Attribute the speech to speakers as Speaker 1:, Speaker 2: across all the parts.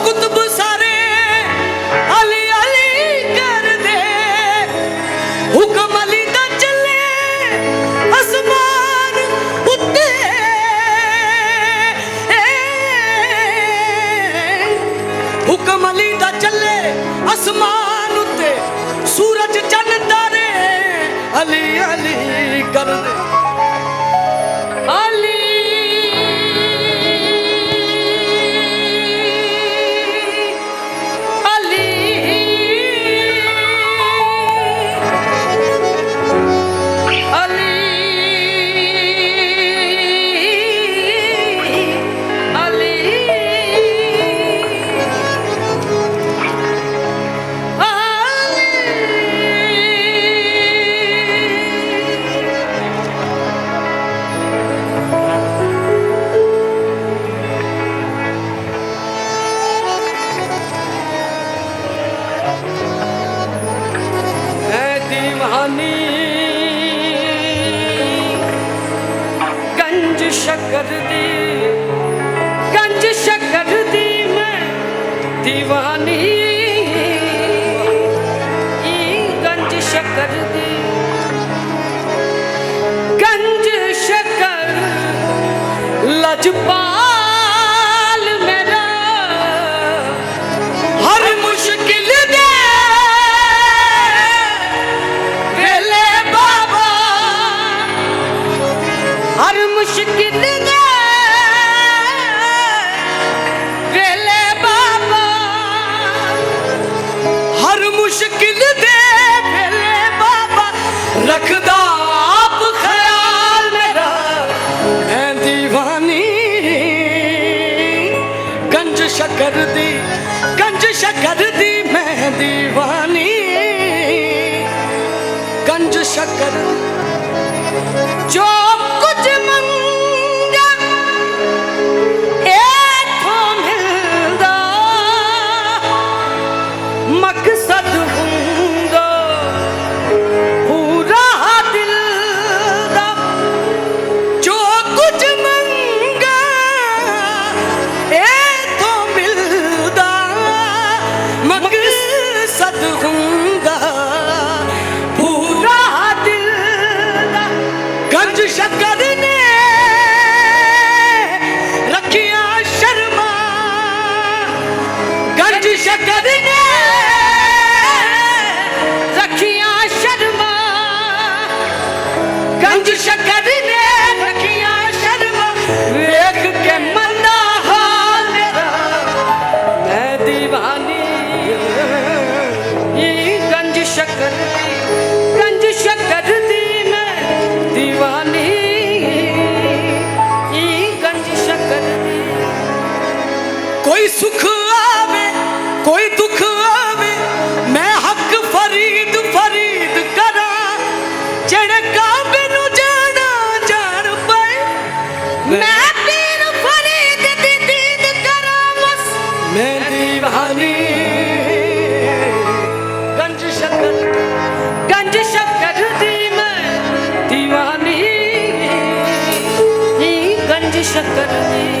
Speaker 1: 아무것도 뭐 ਸ਼ੱਕਰ ਗੰਜ ਸ਼ੱਕਰ ਦੀ ਗੰਜ ਸ਼ੱਕਰ ਦੀ ਗੰਜ ਸ਼ੱਕਰ ਲਜਪਾ ਸ਼ਕਰ ਦੀ ਗੰਜ ਸ਼ਕਰ ਦੀ ਮੈਂ دیਵਾਨੀ ਗੰਜ ਸ਼ਕਰ ਸੁਖ ਆਵੇ ਕੋਈ ਦੁੱਖ ਆਵੇ ਮੈਂ ਹੱਕ ਫਰੀਦ ਫਰੀਦ ਕਰਾਂ। ਜਿਹੜੇ ਕਾਬੇ ਨੂੰ ਜਾਣਾ ਜਾਣ ਪਏ ਮੈਂ ਪੀਰ ਫਰੀਦ ਦੀ ਦੀਦ ਕਰਾਂ ਬਸ। ਮੈਂ ਦੀਵਾਨੀ। ਗੰਜ ਸ਼ਕਰ ਗੰਜ ਸ਼ਕਰ ਦੀ ਮੈਂ ਦੀਵਾਨੀ। ਗੰਜ ਸ਼ਕਰ ਦੀ।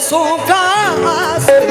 Speaker 1: su casa.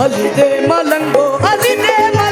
Speaker 1: अली दे मलंगो अली दे
Speaker 2: मलंगो